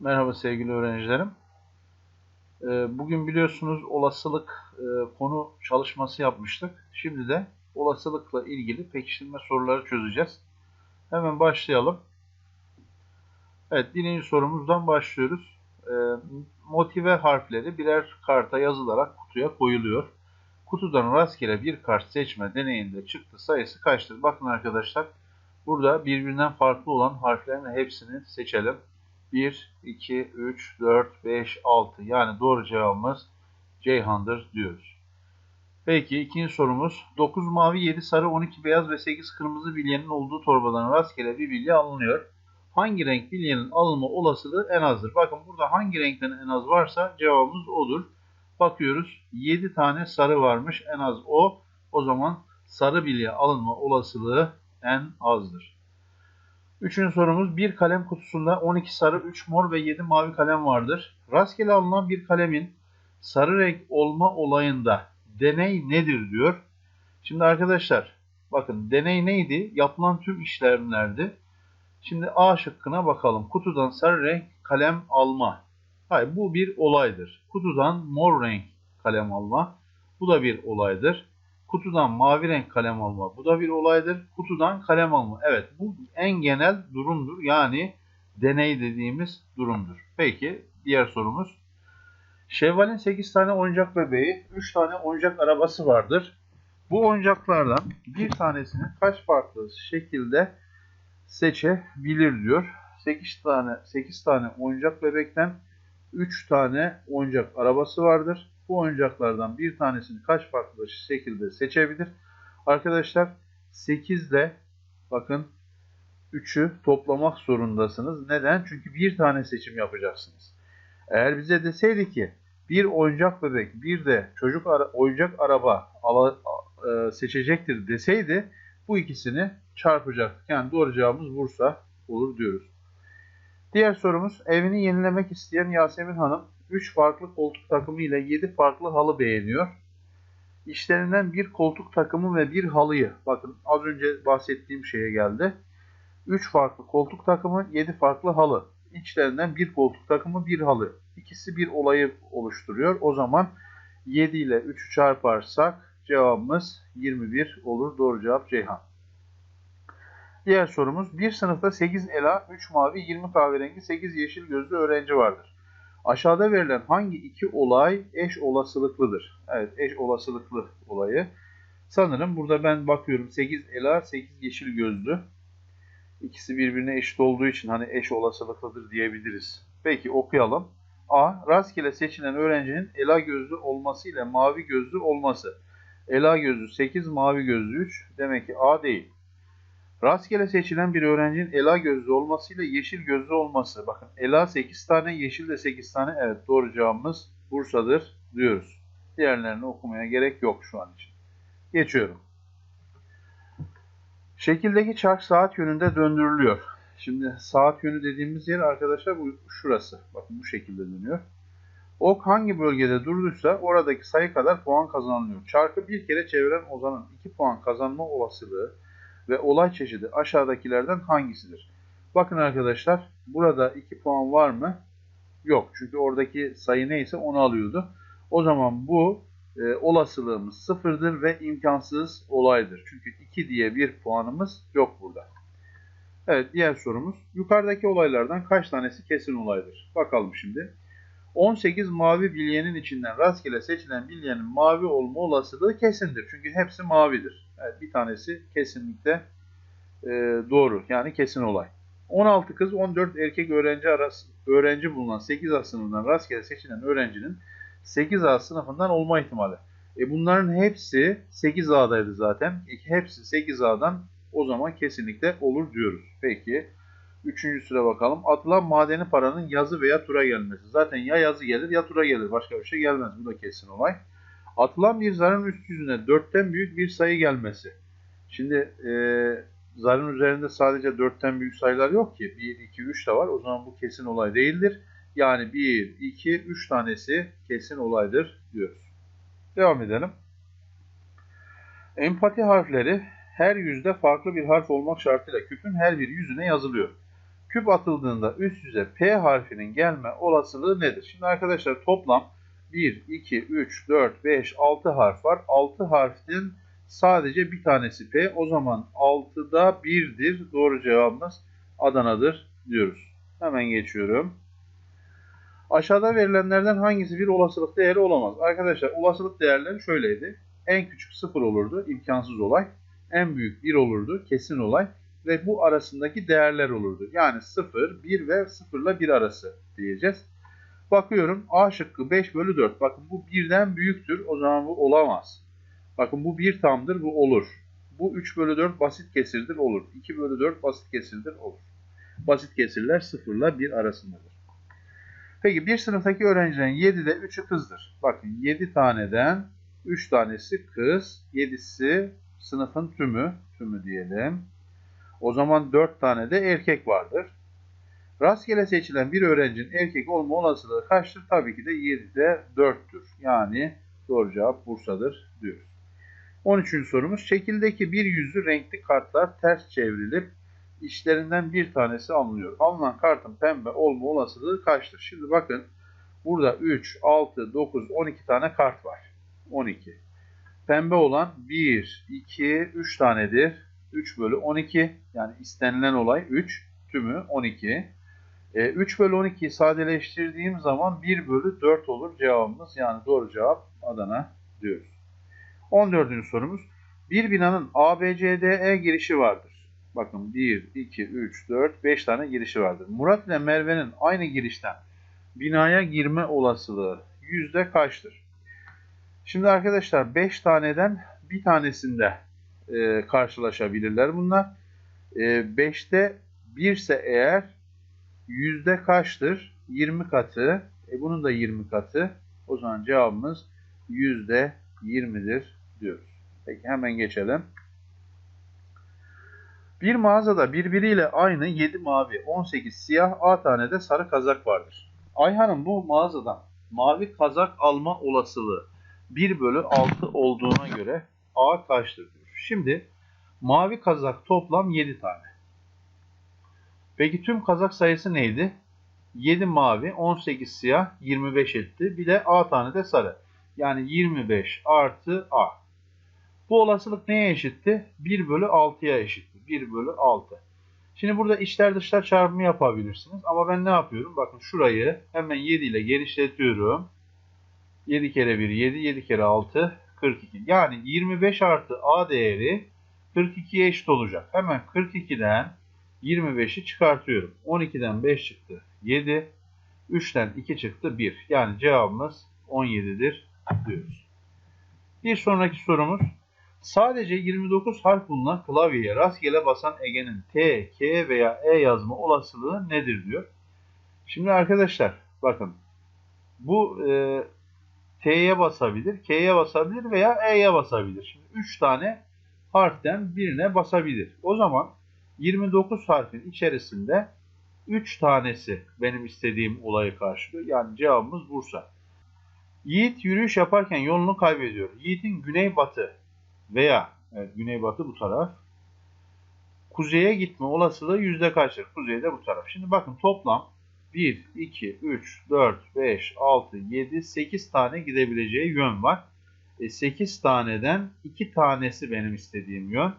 Merhaba sevgili öğrencilerim. Ee, Bugün biliyorsunuz olasılık e, konu çalışması yapmıştık. Şimdi de olasılıkla ilgili pekiştirme soruları çözeceğiz. Hemen başlayalım. Evet birinci sorumuzdan başlıyoruz. Ee, Motive harfleri birer karta yazılarak kutuya koyuluyor. Kutudan rastgele bir kart seçme deneyinde çıktı sayısı kaçtır? Bakın arkadaşlar burada birbirinden farklı olan harflerin hepsini seçelim. 1, 2, 3, 4, 5, 6 yani doğru cevabımız Ceyhan'dır diyoruz. Peki ikinci sorumuz 9 mavi 7 sarı 12 beyaz ve 8 kırmızı bilyenin olduğu torbadan rastgele bir bilye alınıyor. Hangi renk bilyenin alınma olasılığı en azdır? Bakın burada hangi renkten en az varsa cevabımız odur. Bakıyoruz 7 tane sarı varmış en az o. O zaman sarı bilye alınma olasılığı en azdır. Üçüncü sorumuz bir kalem kutusunda 12 sarı, 3 mor ve 7 mavi kalem vardır. Rastgele alınan bir kalemin sarı renk olma olayında deney nedir diyor. Şimdi arkadaşlar bakın deney neydi? Yapılan tüm işlemlerdi. Şimdi A şıkkına bakalım. Kutudan sarı renk kalem alma. Hayır bu bir olaydır. Kutudan mor renk kalem alma. Bu da bir olaydır. Kutudan mavi renk kalem alma. Bu da bir olaydır. Kutudan kalem alma. Evet bu en genel durumdur. Yani deney dediğimiz durumdur. Peki diğer sorumuz. Şevval'in 8 tane oyuncak bebeği, 3 tane oyuncak arabası vardır. Bu oyuncaklardan bir tanesini kaç farklı şekilde seçebilir diyor. 8 tane 8 tane oyuncak bebekten 3 tane oyuncak arabası vardır. Bu oyuncaklardan bir tanesini kaç farklı şekilde seçebilir? Arkadaşlar 8 ile bakın 3'ü toplamak zorundasınız. Neden? Çünkü bir tane seçim yapacaksınız. Eğer bize deseydi ki bir oyuncak bebek bir de çocuk ara, oyuncak araba ala, e, seçecektir deseydi bu ikisini çarpacaktık. Yani doğru cevabımız Bursa olur diyoruz. Diğer sorumuz evini yenilemek isteyen Yasemin Hanım 3 farklı koltuk takımı ile 7 farklı halı beğeniyor. İşlerinden bir koltuk takımı ve bir halıyı, bakın az önce bahsettiğim şeye geldi. 3 farklı koltuk takımı, 7 farklı halı. İçlerinden bir koltuk takımı, bir halı. İkisi bir olayı oluşturuyor. O zaman 7 ile 3'ü çarparsak cevabımız 21 olur. Doğru cevap Ceyhan. Diğer sorumuz. Bir sınıfta 8 ela, 3 mavi, 20 kahverengi, 8 yeşil gözlü öğrenci vardır. Aşağıda verilen hangi iki olay eş olasılıklıdır? Evet eş olasılıklı olayı. Sanırım burada ben bakıyorum 8 ela 8 yeşil gözlü. İkisi birbirine eşit olduğu için hani eş olasılıklıdır diyebiliriz. Peki okuyalım. A. Rastgele seçilen öğrencinin ela gözlü olması ile mavi gözlü olması. Ela gözlü 8, mavi gözlü 3. Demek ki A değil. Rastgele seçilen bir öğrencinin ela gözlü olmasıyla yeşil gözlü olması. Bakın ela 8 tane, yeşil de 8 tane. Evet doğru cevabımız Bursa'dır diyoruz. Diğerlerini okumaya gerek yok şu an için. Geçiyorum. Şekildeki çark saat yönünde döndürülüyor. Şimdi saat yönü dediğimiz yer arkadaşlar bu şurası. Bakın bu şekilde dönüyor. Ok hangi bölgede durduysa oradaki sayı kadar puan kazanılıyor. Çarkı bir kere çeviren ozanın 2 puan kazanma olasılığı ve olay çeşidi aşağıdakilerden hangisidir? Bakın arkadaşlar burada 2 puan var mı? Yok. Çünkü oradaki sayı neyse onu alıyordu. O zaman bu e, olasılığımız sıfırdır ve imkansız olaydır. Çünkü 2 diye bir puanımız yok burada. Evet diğer sorumuz. Yukarıdaki olaylardan kaç tanesi kesin olaydır? Bakalım şimdi. 18 mavi bilyenin içinden rastgele seçilen bilyenin mavi olma olasılığı kesindir. Çünkü hepsi mavidir. Evet, bir tanesi kesinlikle e, doğru. Yani kesin olay. 16 kız 14 erkek öğrenci arası öğrenci bulunan 8A sınıfından rastgele seçilen öğrencinin 8A sınıfından olma ihtimali. E bunların hepsi 8A'daydı zaten. E, hepsi 8A'dan o zaman kesinlikle olur diyoruz. Peki. Üçüncü sıra bakalım. Atılan madeni paranın yazı veya tura gelmesi. Zaten ya yazı gelir ya tura gelir. Başka bir şey gelmez. Bu da kesin olay. Atılan bir zarın üst yüzüne dörtten büyük bir sayı gelmesi. Şimdi e, zarın üzerinde sadece dörtten büyük sayılar yok ki. 1, 2, 3 de var. O zaman bu kesin olay değildir. Yani 1, 2, 3 tanesi kesin olaydır diyoruz. Devam edelim. Empati harfleri her yüzde farklı bir harf olmak şartıyla küpün her bir yüzüne yazılıyor. Küp atıldığında üst yüze P harfinin gelme olasılığı nedir? Şimdi arkadaşlar toplam 1, 2, 3, 4, 5, 6 harf var. 6 harfin sadece bir tanesi P. O zaman 6'da 1'dir. Doğru cevabımız Adana'dır diyoruz. Hemen geçiyorum. Aşağıda verilenlerden hangisi bir olasılık değeri olamaz? Arkadaşlar olasılık değerleri şöyleydi. En küçük 0 olurdu, imkansız olay. En büyük 1 olurdu, kesin olay. Ve bu arasındaki değerler olurdu. Yani 0, 1 ve 0 ile 1 arası diyeceğiz. Bakıyorum A şıkkı 5 bölü 4. Bakın bu 1'den büyüktür. O zaman bu olamaz. Bakın bu 1 tamdır bu olur. Bu 3 bölü 4 basit kesirdir olur. 2 bölü 4 basit kesirdir olur. Basit kesirler 0 ile 1 arasındadır. Peki bir sınıftaki öğrencilerin 7'de 3'ü kızdır. Bakın 7 taneden 3 tanesi kız, 7'si sınıfın tümü, tümü diyelim. O zaman 4 tane de erkek vardır. Rastgele seçilen bir öğrencinin erkek olma olasılığı kaçtır? Tabii ki de 7'de 4'tür. Yani doğru cevap Bursa'dır diyoruz. 13. sorumuz. Şekildeki bir yüzlü renkli kartlar ters çevrilip işlerinden bir tanesi alınıyor. Alınan kartın pembe olma olasılığı kaçtır? Şimdi bakın burada 3, 6, 9, 12 tane kart var. 12. Pembe olan 1, 2, 3 tanedir. 3 bölü 12 yani istenilen olay 3 tümü 12. E, 3 bölü 12'yi sadeleştirdiğim zaman 1 bölü 4 olur cevabımız. Yani doğru cevap Adana diyoruz. 14. sorumuz. Bir binanın A, B, C, D, E girişi vardır. Bakın 1, 2, 3, 4, 5 tane girişi vardır. Murat ile Merve'nin aynı girişten binaya girme olasılığı yüzde kaçtır? Şimdi arkadaşlar 5 taneden bir tanesinde e, karşılaşabilirler bunlar. 5'te e, 1 ise eğer yüzde kaçtır? 20 katı. E, bunun da 20 katı. O zaman cevabımız yüzde 20'dir diyoruz. Peki hemen geçelim. Bir mağazada birbiriyle aynı 7 mavi, 18 siyah, A tane de sarı kazak vardır. Ayhan'ın bu mağazadan mavi kazak alma olasılığı 1 bölü 6 olduğuna göre A kaçtır diyor. Şimdi mavi kazak toplam 7 tane. Peki tüm kazak sayısı neydi? 7 mavi, 18 siyah, 25 etti. Bir de A tane de sarı. Yani 25 artı A. Bu olasılık neye eşitti? 1 bölü 6'ya eşitti. 1 bölü 6. Şimdi burada içler dışlar çarpımı yapabilirsiniz. Ama ben ne yapıyorum? Bakın şurayı hemen 7 ile genişletiyorum. 7 kere 1 7, 7 kere 6 42. Yani 25 artı A değeri 42'ye eşit olacak. Hemen 42'den 25'i çıkartıyorum. 12'den 5 çıktı 7. 3'ten 2 çıktı 1. Yani cevabımız 17'dir diyoruz. Bir sonraki sorumuz. Sadece 29 harf bulunan klavyeye rastgele basan Ege'nin T, K veya E yazma olasılığı nedir diyor. Şimdi arkadaşlar bakın bu e, T'ye basabilir, K'ye basabilir veya E'ye basabilir. Şimdi 3 tane harften birine basabilir. O zaman 29 harfin içerisinde 3 tanesi benim istediğim olayı karşılıyor. Yani cevabımız Bursa. Yiğit yürüyüş yaparken yolunu kaybediyor. Yiğit'in güneybatı veya evet, güneybatı bu taraf kuzeye gitme olasılığı yüzde kaçtır? Kuzeyde bu taraf. Şimdi bakın toplam 1, 2, 3, 4, 5, 6, 7, 8 tane gidebileceği yön var. E, 8 taneden 2 tanesi benim istediğim yön.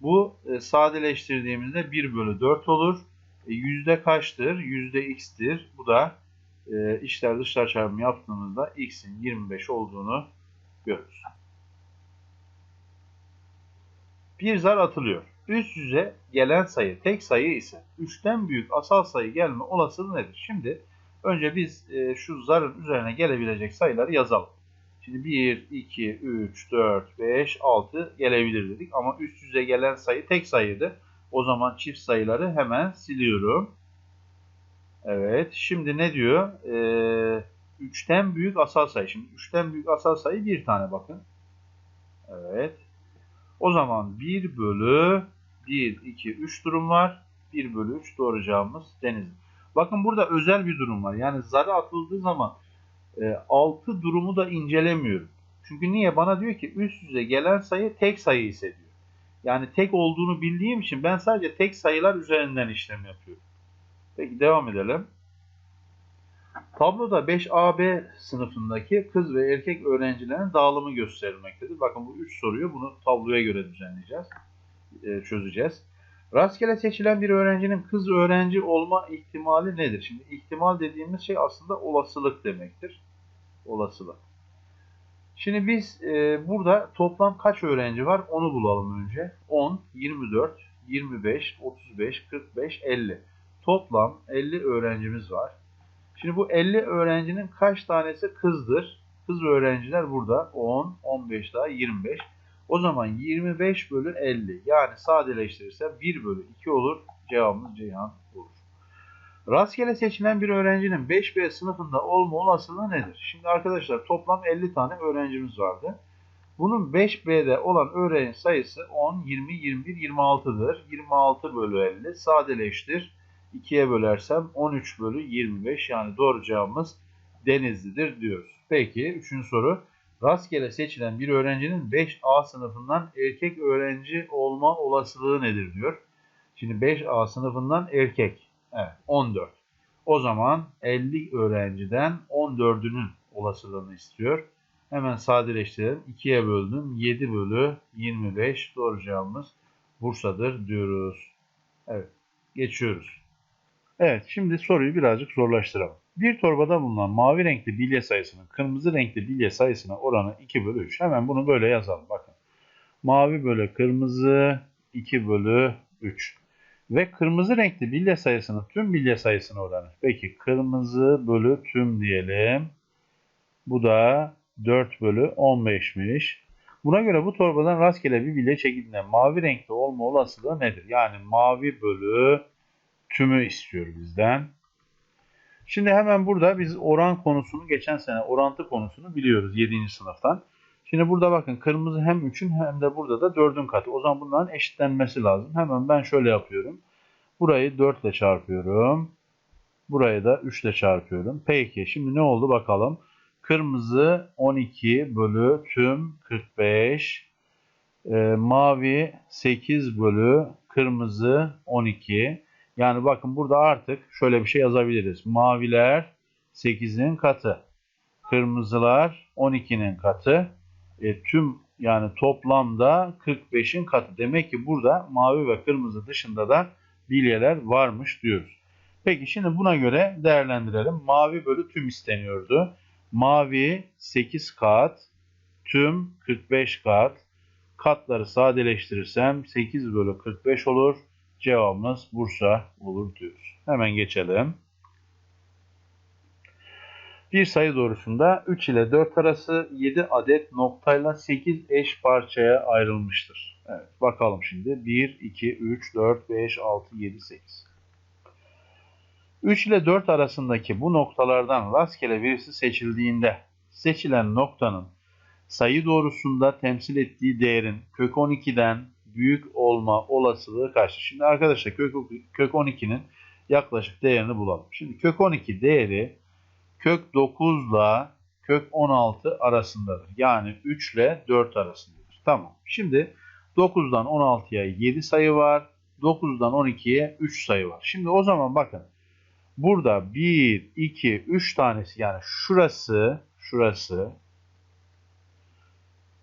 Bu e, sadeleştirdiğimizde 1 bölü 4 olur. E, yüzde kaçtır? Yüzde x'tir. Bu da e, içler dışlar çarpımı yaptığımızda x'in 25 olduğunu görürüz. Bir zar atılıyor. Üst yüze gelen sayı tek sayı ise 3'ten büyük asal sayı gelme olasılığı nedir? Şimdi önce biz e, şu zarın üzerine gelebilecek sayıları yazalım. Şimdi 1, 2, 3, 4, 5, 6 gelebilir dedik. Ama üst yüze gelen sayı tek sayıydı. O zaman çift sayıları hemen siliyorum. Evet. Şimdi ne diyor? Ee, 3'ten büyük asal sayı. Şimdi 3'ten büyük asal sayı bir tane bakın. Evet. O zaman 1 bölü 1, 2, 3 durum var. 1 bölü 3 doğru cevabımız Denizli. Bakın burada özel bir durum var. Yani zarı atıldığı zaman e, 6 durumu da incelemiyorum. Çünkü niye? Bana diyor ki üst yüze gelen sayı tek sayı ise diyor. Yani tek olduğunu bildiğim için ben sadece tek sayılar üzerinden işlem yapıyorum. Peki devam edelim. Tabloda 5AB sınıfındaki kız ve erkek öğrencilerin dağılımı gösterilmektedir. Bakın bu 3 soruyu bunu tabloya göre düzenleyeceğiz, e, çözeceğiz. Rastgele seçilen bir öğrencinin kız öğrenci olma ihtimali nedir? Şimdi ihtimal dediğimiz şey aslında olasılık demektir. Olasılık. Şimdi biz e, burada toplam kaç öğrenci var onu bulalım önce. 10, 24, 25, 35, 45, 50. Toplam 50 öğrencimiz var. Şimdi bu 50 öğrencinin kaç tanesi kızdır? Kız öğrenciler burada 10, 15 daha 25. O zaman 25 bölü 50 yani sadeleştirirsem 1 bölü 2 olur. Cevabımız Ceyhan olur. Rastgele seçilen bir öğrencinin 5B sınıfında olma olasılığı nedir? Şimdi arkadaşlar toplam 50 tane öğrencimiz vardı. Bunun 5B'de olan öğrenci sayısı 10, 20, 21, 26'dır. 26 bölü 50 sadeleştir. 2'ye bölersem 13 bölü 25 yani doğru cevabımız Denizli'dir diyoruz. Peki 3. soru. Rastgele seçilen bir öğrencinin 5A sınıfından erkek öğrenci olma olasılığı nedir diyor. Şimdi 5A sınıfından erkek. Evet 14. O zaman 50 öğrenciden 14'ünün olasılığını istiyor. Hemen sadeleştirelim. 2'ye böldüm. 7 bölü 25 doğru cevabımız Bursa'dır diyoruz. Evet geçiyoruz. Evet şimdi soruyu birazcık zorlaştıralım. Bir torbada bulunan mavi renkli bilye sayısının kırmızı renkli bilye sayısına oranı 2 bölü 3. Hemen bunu böyle yazalım bakın. Mavi bölü kırmızı 2 bölü 3. Ve kırmızı renkli bilye sayısının tüm bilye sayısına oranı. Peki kırmızı bölü tüm diyelim. Bu da 4 bölü 15'miş. Buna göre bu torbadan rastgele bir bilye çekildiğinde mavi renkli olma olasılığı nedir? Yani mavi bölü tümü istiyor bizden. Şimdi hemen burada biz oran konusunu geçen sene orantı konusunu biliyoruz 7. sınıftan. Şimdi burada bakın kırmızı hem 3'ün hem de burada da 4'ün katı. O zaman bunların eşitlenmesi lazım. Hemen ben şöyle yapıyorum. Burayı 4 ile çarpıyorum. Burayı da 3 ile çarpıyorum. Peki şimdi ne oldu bakalım. Kırmızı 12 bölü tüm 45. E, mavi 8 bölü kırmızı 12. Yani bakın burada artık şöyle bir şey yazabiliriz. Maviler 8'in katı. Kırmızılar 12'nin katı. E, tüm yani toplamda 45'in katı. Demek ki burada mavi ve kırmızı dışında da bilyeler varmış diyoruz. Peki şimdi buna göre değerlendirelim. Mavi bölü tüm isteniyordu. Mavi 8 kat, tüm 45 kat. Katları sadeleştirirsem 8 bölü 45 olur. Cevabımız Bursa olur diyoruz. Hemen geçelim. Bir sayı doğrusunda 3 ile 4 arası 7 adet noktayla 8 eş parçaya ayrılmıştır. Evet, bakalım şimdi. 1, 2, 3, 4, 5, 6, 7, 8. 3 ile 4 arasındaki bu noktalardan rastgele birisi seçildiğinde seçilen noktanın sayı doğrusunda temsil ettiği değerin kök 12'den büyük olma olasılığı kaçtır? Şimdi arkadaşlar kök, kök 12'nin yaklaşık değerini bulalım. Şimdi kök 12 değeri kök 9 ile kök 16 arasındadır. Yani 3 ile 4 arasındadır. Tamam. Şimdi 9'dan 16'ya 7 sayı var. 9'dan 12'ye 3 sayı var. Şimdi o zaman bakın. Burada 1, 2, 3 tanesi yani şurası, şurası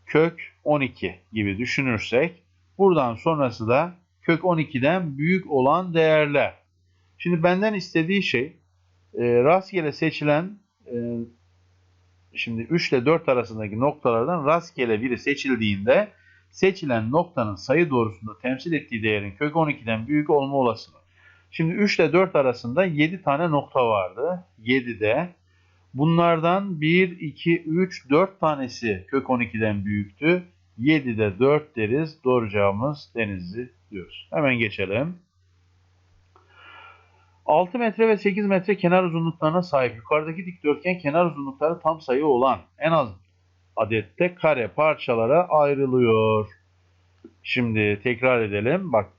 kök 12 gibi düşünürsek buradan sonrası da kök 12'den büyük olan değerler. Şimdi benden istediği şey e, rastgele seçilen e, şimdi 3 ile 4 arasındaki noktalardan rastgele biri seçildiğinde seçilen noktanın sayı doğrusunda temsil ettiği değerin kök 12'den büyük olma olasılığı. Şimdi 3 ile 4 arasında 7 tane nokta vardı. 7'de. Bunlardan 1, 2, 3, 4 tanesi kök 12'den büyüktü. 7'de 4 deriz. Doğru cevabımız Denizli diyoruz. Hemen geçelim. 6 metre ve 8 metre kenar uzunluklarına sahip yukarıdaki dikdörtgen kenar uzunlukları tam sayı olan en az adette kare parçalara ayrılıyor. Şimdi tekrar edelim. Bak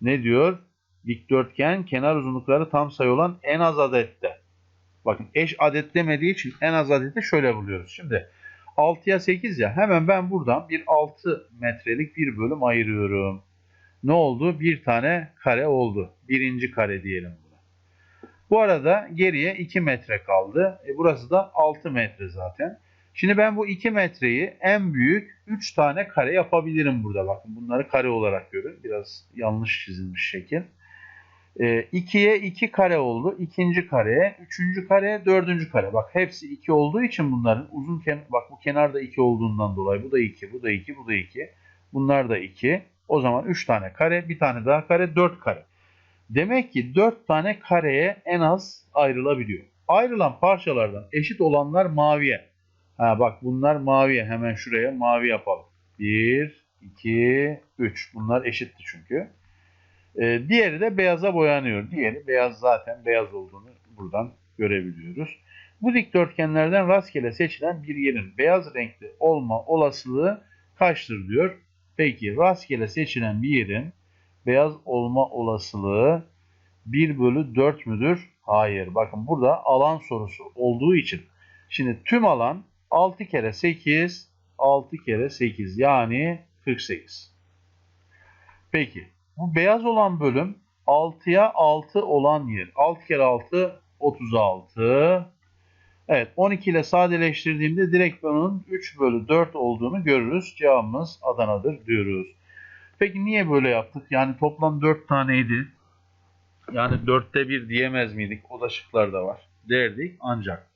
ne diyor? Dikdörtgen kenar uzunlukları tam sayı olan en az adette. Bakın eş adet demediği için en az adeti şöyle buluyoruz. Şimdi 6'ya 8 ya hemen ben buradan bir 6 metrelik bir bölüm ayırıyorum. Ne oldu? Bir tane kare oldu. Birinci kare diyelim buna. Bu arada geriye 2 metre kaldı. E burası da 6 metre zaten. Şimdi ben bu 2 metreyi en büyük 3 tane kare yapabilirim burada. Bakın bunları kare olarak görün. Biraz yanlış çizilmiş şekil. 2'ye 2 kare oldu. İkinci kareye, üçüncü kareye, dördüncü kare. Bak hepsi 2 olduğu için bunların uzun kenar, bak bu kenarda 2 olduğundan dolayı bu da 2, bu da 2, bu da 2. Bunlar da 2. O zaman 3 tane kare, bir tane daha kare, 4 kare. Demek ki 4 tane kareye en az ayrılabiliyor. Ayrılan parçalardan eşit olanlar maviye. Ha bak bunlar maviye. Hemen şuraya mavi yapalım. 1, 2, 3. Bunlar eşitti çünkü. Ee, diğeri de beyaza boyanıyor. Diğeri beyaz zaten beyaz olduğunu buradan görebiliyoruz. Bu dikdörtgenlerden rastgele seçilen bir yerin beyaz renkli olma olasılığı kaçtır diyor. Peki rastgele seçilen bir yerin beyaz olma olasılığı 1 bölü 4 müdür? Hayır. Bakın burada alan sorusu olduğu için. Şimdi tüm alan 6 kere 8, 6 kere 8 yani 48. Peki bu beyaz olan bölüm 6'ya 6 olan yer. 6 kere 6 36. Evet 12 ile sadeleştirdiğimde direkt bunun 3 bölü 4 olduğunu görürüz. Cevabımız Adana'dır diyoruz. Peki niye böyle yaptık? Yani toplam 4 taneydi. Yani 4'te 1 diyemez miydik? O da şıklarda var. Derdik ancak.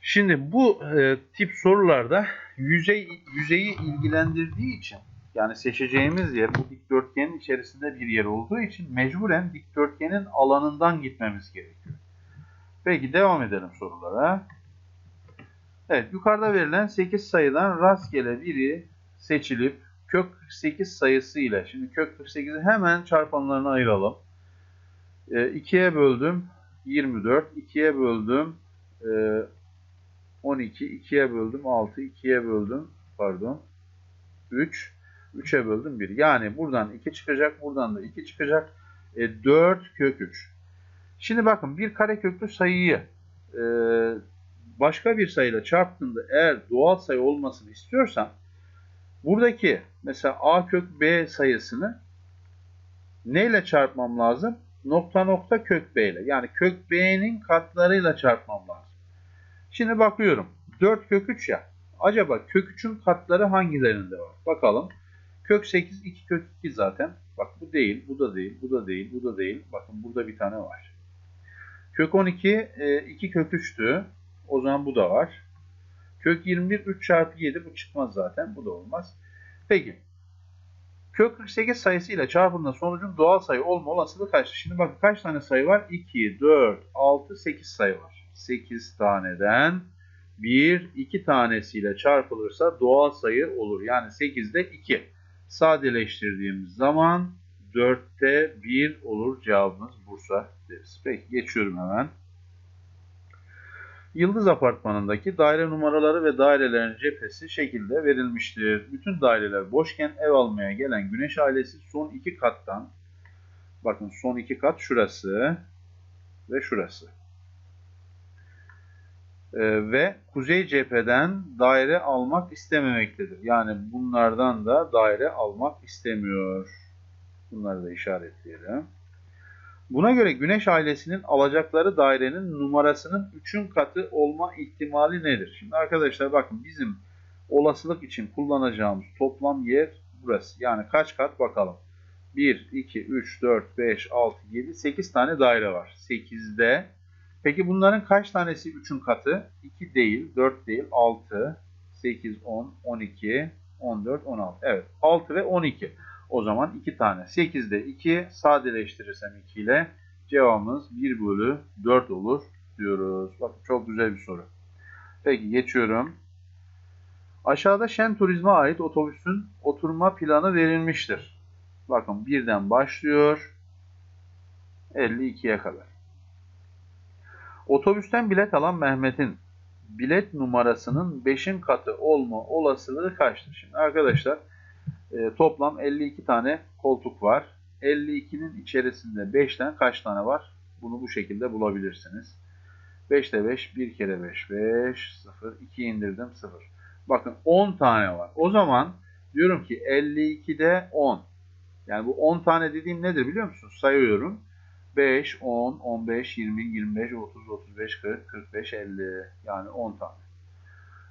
Şimdi bu e, tip sorularda yüzey yüzeyi ilgilendirdiği için yani seçeceğimiz yer bu dikdörtgenin içerisinde bir yer olduğu için mecburen dikdörtgenin alanından gitmemiz gerekiyor. Peki devam edelim sorulara. Evet yukarıda verilen 8 sayıdan rastgele biri seçilip kök 48 sayısı ile şimdi kök 48'i hemen çarpanlarına ayıralım. E, 2'ye böldüm 24, 2'ye böldüm e, 12, 2'ye böldüm 6, 2'ye böldüm pardon 3, 3'e böldüm 1. Yani buradan 2 çıkacak, buradan da 2 çıkacak. E, 4 kök 3. Şimdi bakın bir kareköklü sayıyı e, başka bir sayıyla çarptığında eğer doğal sayı olmasını istiyorsam buradaki mesela a kök b sayısını neyle çarpmam lazım? Nokta nokta kök b ile. Yani kök b'nin katlarıyla çarpmam lazım. Şimdi bakıyorum. 4 kök 3 ya. Acaba kök 3'ün katları hangilerinde var? Bakalım. Kök 8 2 kök 2 zaten. Bak bu değil, bu da değil, bu da değil, bu da değil. Bakın burada bir tane var. Kök 12 2 kök 3'tü. O zaman bu da var. Kök 21 3 çarpı 7 bu çıkmaz zaten. Bu da olmaz. Peki. Kök 48 sayısı ile çarpımında sonucun doğal sayı olma olasılığı kaç? Şimdi bakın kaç tane sayı var? 2, 4, 6, 8 sayı var. 8 taneden 1, 2 tanesiyle çarpılırsa doğal sayı olur. Yani 8'de 2. Sadeleştirdiğimiz zaman 4'te 1 olur. Cevabımız Bursa deriz. Peki geçiyorum hemen. Yıldız apartmanındaki daire numaraları ve dairelerin cephesi şekilde verilmiştir. Bütün daireler boşken ev almaya gelen Güneş ailesi son iki kattan bakın son iki kat şurası ve şurası. Ee, ve kuzey cepheden daire almak istememektedir. Yani bunlardan da daire almak istemiyor. Bunları da işaretleyelim. Buna göre Güneş ailesinin alacakları dairenin numarasının 3'ün katı olma ihtimali nedir? Şimdi arkadaşlar bakın bizim olasılık için kullanacağımız toplam yer burası. Yani kaç kat bakalım. 1, 2, 3, 4, 5, 6, 7, 8 tane daire var. 8'de. Peki bunların kaç tanesi 3'ün katı? 2 değil, 4 değil, 6, 8, 10, 12, 14, 16. Evet 6 ve 12. O zaman 2 tane. 8'de 2 sadeleştirirsem 2 ile cevabımız 1 bölü 4 olur diyoruz. Bakın çok güzel bir soru. Peki geçiyorum. Aşağıda Şen Turizm'e ait otobüsün oturma planı verilmiştir. Bakın birden başlıyor 52'ye kadar. Otobüsten bilet alan Mehmet'in bilet numarasının 5'in katı olma olasılığı kaçtır? Şimdi arkadaşlar e, toplam 52 tane koltuk var. 52'nin içerisinde 5'ten kaç tane var? Bunu bu şekilde bulabilirsiniz. 5'te 5, 1 kere 5, 5, 0, 2 indirdim 0. Bakın 10 tane var. O zaman diyorum ki 52'de 10. Yani bu 10 tane dediğim nedir biliyor musunuz? Sayıyorum. 5, 10, 15, 20, 25, 30, 35, 40, 45, 50. Yani 10 tane.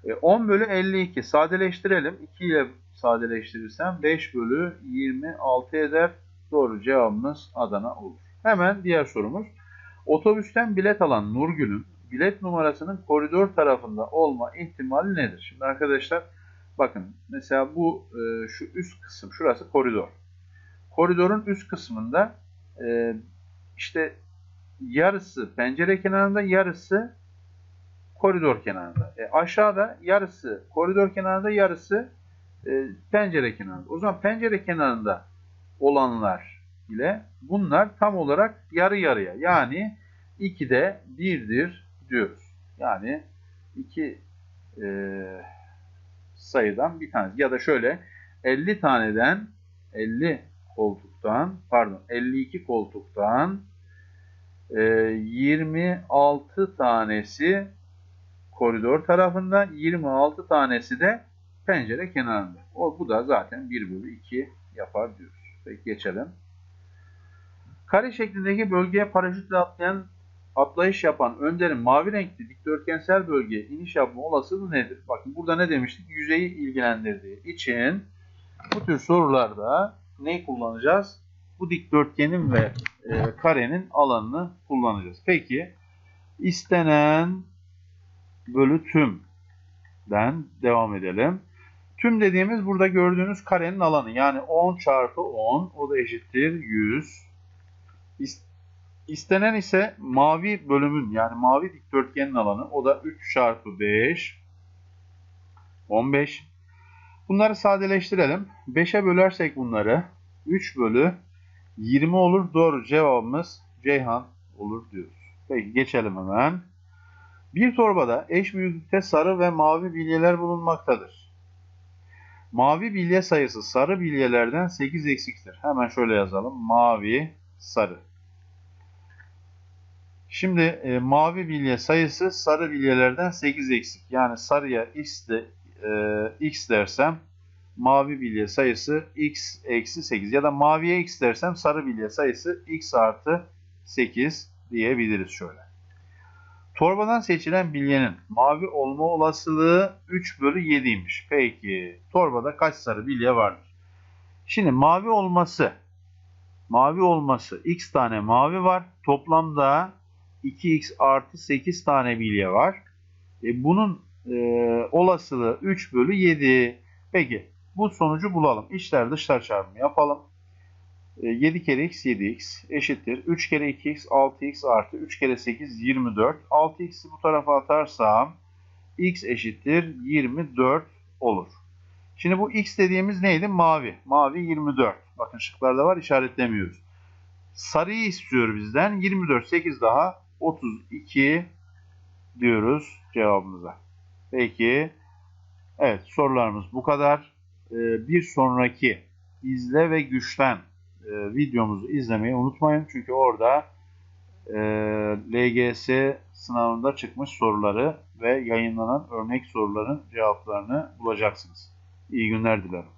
E, 10 bölü 52. Sadeleştirelim. 2 ile sadeleştirirsem 5 bölü 26 eder. Doğru cevabımız Adana olur. Hemen diğer sorumuz. Otobüsten bilet alan Nurgül'ün bilet numarasının koridor tarafında olma ihtimali nedir? Şimdi arkadaşlar bakın mesela bu e, şu üst kısım şurası koridor. Koridorun üst kısmında e, işte yarısı pencere kenarında yarısı koridor kenarında. E, aşağıda yarısı koridor kenarında yarısı e, pencere kenarında. O zaman pencere kenarında olanlar ile bunlar tam olarak yarı yarıya. Yani 2'de 1'dir diyoruz. Yani 2 e, sayıdan bir tanesi. Ya da şöyle 50 taneden 50 koltuktan pardon 52 koltuktan e, 26 tanesi koridor tarafında 26 tanesi de pencere kenarında. O, bu da zaten 1 bölü 2 yapar diyoruz. Peki geçelim. Kare şeklindeki bölgeye paraşütle atlayan atlayış yapan Önder'in mavi renkli dikdörtgensel bölgeye iniş yapma olasılığı nedir? Bakın burada ne demiştik? Yüzeyi ilgilendirdiği için bu tür sorularda ne kullanacağız? Bu dikdörtgenin ve e, karenin alanını kullanacağız. Peki istenen bölü tümden devam edelim. Tüm dediğimiz burada gördüğünüz karenin alanı. Yani 10 çarpı 10 o da eşittir 100. İstenen ise mavi bölümün yani mavi dikdörtgenin alanı. O da 3 çarpı 5 15. Bunları sadeleştirelim. 5'e bölersek bunları 3 bölü 20 olur. Doğru cevabımız Ceyhan olur diyoruz. Peki geçelim hemen. Bir torbada eş büyüklükte sarı ve mavi bilyeler bulunmaktadır. Mavi bilye sayısı sarı bilyelerden 8 eksiktir. Hemen şöyle yazalım. Mavi, sarı. Şimdi e, mavi bilye sayısı sarı bilyelerden 8 eksik. Yani sarıya x, de, e, x dersem mavi bilye sayısı x eksi 8 ya da maviye x dersem sarı bilye sayısı x artı 8 diyebiliriz şöyle. Torbadan seçilen bilyenin mavi olma olasılığı 3 bölü 7'ymiş. Peki torbada kaç sarı bilye vardır? Şimdi mavi olması mavi olması x tane mavi var. Toplamda 2x artı 8 tane bilye var. E bunun e, olasılığı 3 bölü 7. Peki bu sonucu bulalım. İçler dışlar çarpımı yapalım. 7 e, kere x 7x eşittir. 3 kere 2x 6x artı 3 kere 8 24. 6x'i bu tarafa atarsam x eşittir 24 olur. Şimdi bu x dediğimiz neydi? Mavi. Mavi 24. Bakın şıklarda var işaretlemiyoruz. Sarıyı istiyor bizden. 24 8 daha 32 diyoruz cevabımıza. Peki. Evet sorularımız bu kadar. Ee, bir sonraki izle ve güçlen e, videomuzu izlemeyi unutmayın. Çünkü orada e, LGS sınavında çıkmış soruları ve yayınlanan örnek soruların cevaplarını bulacaksınız. İyi günler dilerim.